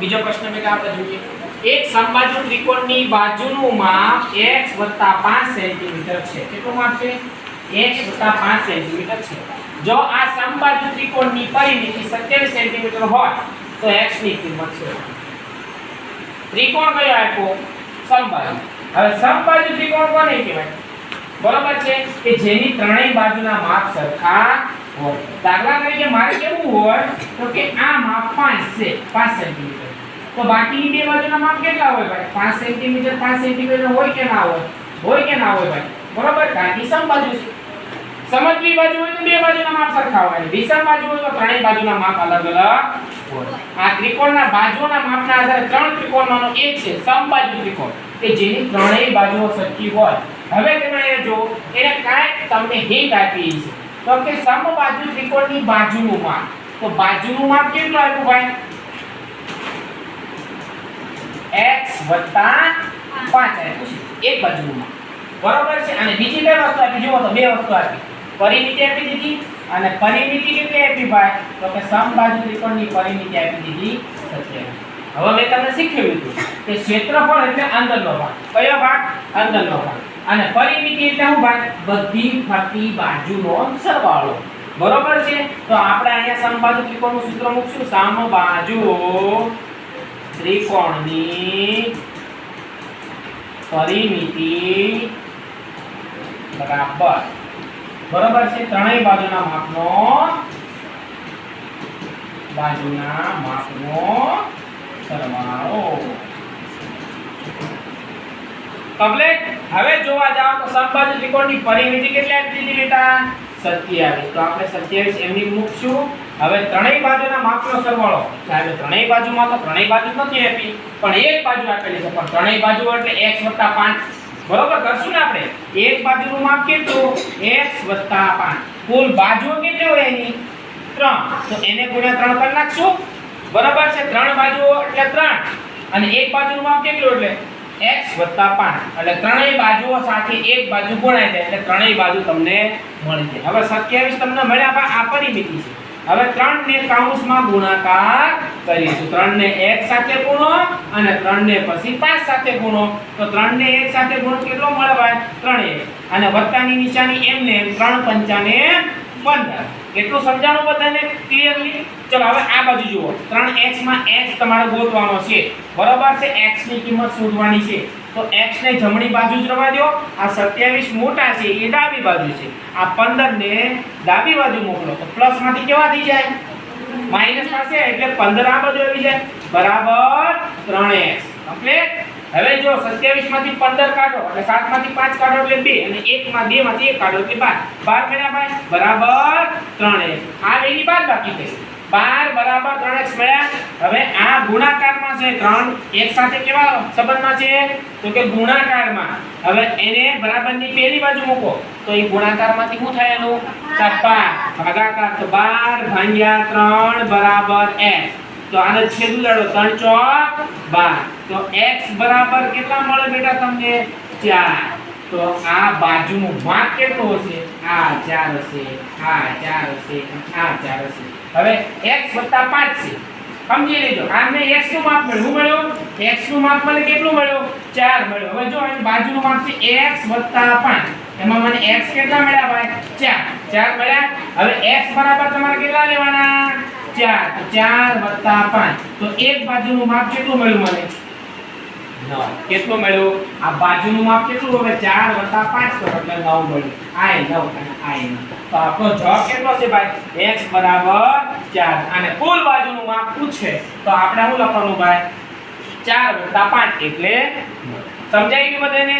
બીજો પ્રશ્ન મેં આપણે જોઈએ. એક સમબાજુ ત્રિકોણની બાજુનું માપ x 5 સેન્ટીમીટર છે. કેટલું માપ છે? x 5 cm છે. જો આ સમબાજુ ત્રિકોણની પરિમિતિ 27 cm હોય, તો x ની કિંમત છે ત્રિકોણ કયો આપ્યો? સમબાજુ હવે સમબાજુ ત્રિકોણ કોને કહેવાય? બરોબર છે કે જેની ત્રણેય બાજુના માપ સરખા દાખલા તરીકે મારે કેવું હોય, તો કે આ માપ પાંચ છે, પાંચ સેન્ટીમીટર તો બાકીની બે બાજુના માપ કેટલા હોય ભાઈ? પાંચ સેન્ટીમીટર પાંચ સેન્ટીમીટર હોય કે ના હોય? હોય કે ના હોય ભાઈ? બરોબર? કારણ કે સમબાજુ છે. સમજવી બાજુ હોય તો બે બાજુના માપ સરખા હોય. વિષમ બાજુ હોય તો ત્રણેય બાજુના માપ અલગ અલગ આ ત્રિકોણના બાજુઓના માપના આધારે ત્રણ ત્રિકોણમાંનો એક છે, સમબાજુ ત્રિકોણ. કે જેની ત્રણેય બાજુઓ સરખી હોય. હવે તમે જો એને કાંઈક તમને હિન્ટ આપી છે. તો કે સમબાજુ ત્રિકોણની બાજુનું માપ. તો બાજુનું માપ કેટલું આવ્યું ભાઈ? X 5 આવ્યું એક બાજુનું માપ. બરોબર છે? અને બીજી બે વસ્તુ આપી. જુઓ તો બે વસ્તુ આપી. પરિમિતિ આપી દીધી અને પરિમિતિ કેટલી આપી ભાઈ? તો કે સમબાજુ ત્રિકોણની પરિમિતિ આપી દીધી 27 હવે મેં તમને શીખવ્યું હતું કે ક્ષેત્રફળ એટલે અંદરનો ભાગ. કયો ભાગ? અંદરનો ભાગ. અને પરિમિતિ એટલે ભાગ બધી ફરતી બાજુનો સરવાળો બરોબર છે? તો આપણે અહીંયા સમબાજુ ત્રિકોણનું સૂત્ર મૂકશું. સમબાજુ ત્રિકોણની પરિમિતિ બરાબર. બરોબર છે? ત્રણેય બાજુના માપનો બાજુના માપનો સરવાળો. કમ્પ્લીટ? હવે જોવા જાવ તો સમબાજુ ત્રિકોણની પરિમિતિ કેટલી આપી દીધી બેટા? 27 તો આપણે 27 એમની મૂકશું હવે ત્રણેય બાજુના માપનો સરવાળો. સાહેબ ત્રણેય બાજુમાં તો ત્રણેય બાજુ નથી આપી, પણ એક બાજુ આપેલી છે. પણ ત્રણેય બાજુ એટલે x 5 બરોબર કરશું ને આપણે? એક બાજુનું માપ કેટલું? x 5 કુલ બાજુઓ કેટલી હોય એની? 3 તો એને ગુણ્યા 3 કરી નાખશું. બરાબર છે? ત્રણ બાજુઓ એટલે 3 અને એક બાજુનું માપ કેટલું એટલે x 5 એટલે ત્રણેય બાજુઓ સાથે એક બાજુ ગુણાય જાય, એટલે ત્રણેય બાજુ તમને મળી જાય. હવે 27 તમને મળ્યા, પણ આ પરિમિતિ છે. હવે 3 ને કૌંસમાં ગુણાકાર કરીશું. 3 ને 1 સાથે ગુણો અને 3 ને પછી 5 સાથે ગુણો. તો 3 ને 1 સાથે ગુણો કેટલો મળવાય? ભાઈ 3 અને વત્તાની નિશાની એમને 3 પંચાને 15 એટલું સમજાણું બધાને ક્લિયરલી ચલો, હવે આ બાજુ જુઓ. 3x માં એક્સ તમારે ગોતવાનો છે. બરાબર છે? એક્સની કિંમત શોધવાની છે. તો x ને જમણી બાજુ જ રવા દો આ 27 મોટા છે, એ ડાબી બાજુ છે. આ 15 ને ડાબી બાજુ મોકલો. તો પ્લસમાંથી કેવા થઈ જાય? માઇનસ પાસે એટલે 15 આ બાજુ આવી જાય. બરાબર? ત્રણ એક્સ કમ્પ્લીટ હવે જો 27 માંથી 15 કાઢો એટલે 7 માંથી 5 કાઢો એટલે 2 અને 1 માં 2 માંથી 1 કાઢો એટલે 12 12 મેળા ભાઈ? બરાબર 3x આ બેની બાદ બાકી થઈ 12 બરાબર 3x મળ્યા. હવે આ ગુણાકારમાં છે 3 એક સાથે કેવા સંબંધમાં છે? તો કે ગુણાકારમાં. હવે એને બરાબરની પેલી બાજુ મૂકો. તો એ ગુણાકારમાંથી શું થાય એનું? ભાગાકાર તો 12 ભાગ્યા 3 બરાબર x તો આને છેદ ઉડાડો. ત્રણ ચોક બાર. તો x બરાબર કેટલા મળે બેટા તમને? ચાર. તો આ બાજુનું ભાગ કેટલું હશે? આ ચાર હશે, આ ચાર હશે, આ ચાર હશે. હવે x 5 છે. સમજી લેજો આને x નું માપ મળ્યું. શું મળ્યું? x નું માપ મને કેટલું મળ્યું? ચાર મળ્યું. હવે જો અહીં બાજુનું માપ છે x 5 એમાં મને x કેટલા મળ્યા ભાઈ? 4 4 મળ્યા. હવે x બરાબર તમારે કેટલા લેવાના? 4 તો 4 5 તો એક બાજુનું માપ કેટલું મળ્યું મને? 9 કેટલું મળ્યું? આ બાજુનું માપ કેટલું હવે ચાર વત્તા પાંચ તો એટલે નવ મળ્યું. આ નવ અને આ 9 તો આપણો જવાબ કેટલો છે ભાઈ? એક્સ બરાબર ચાર. અને કુલ બાજુનું માપ પૂછે તો આપણે શું લખવાનું ભાઈ? 4 5 એટલે સમજાઈ ગયું બધાને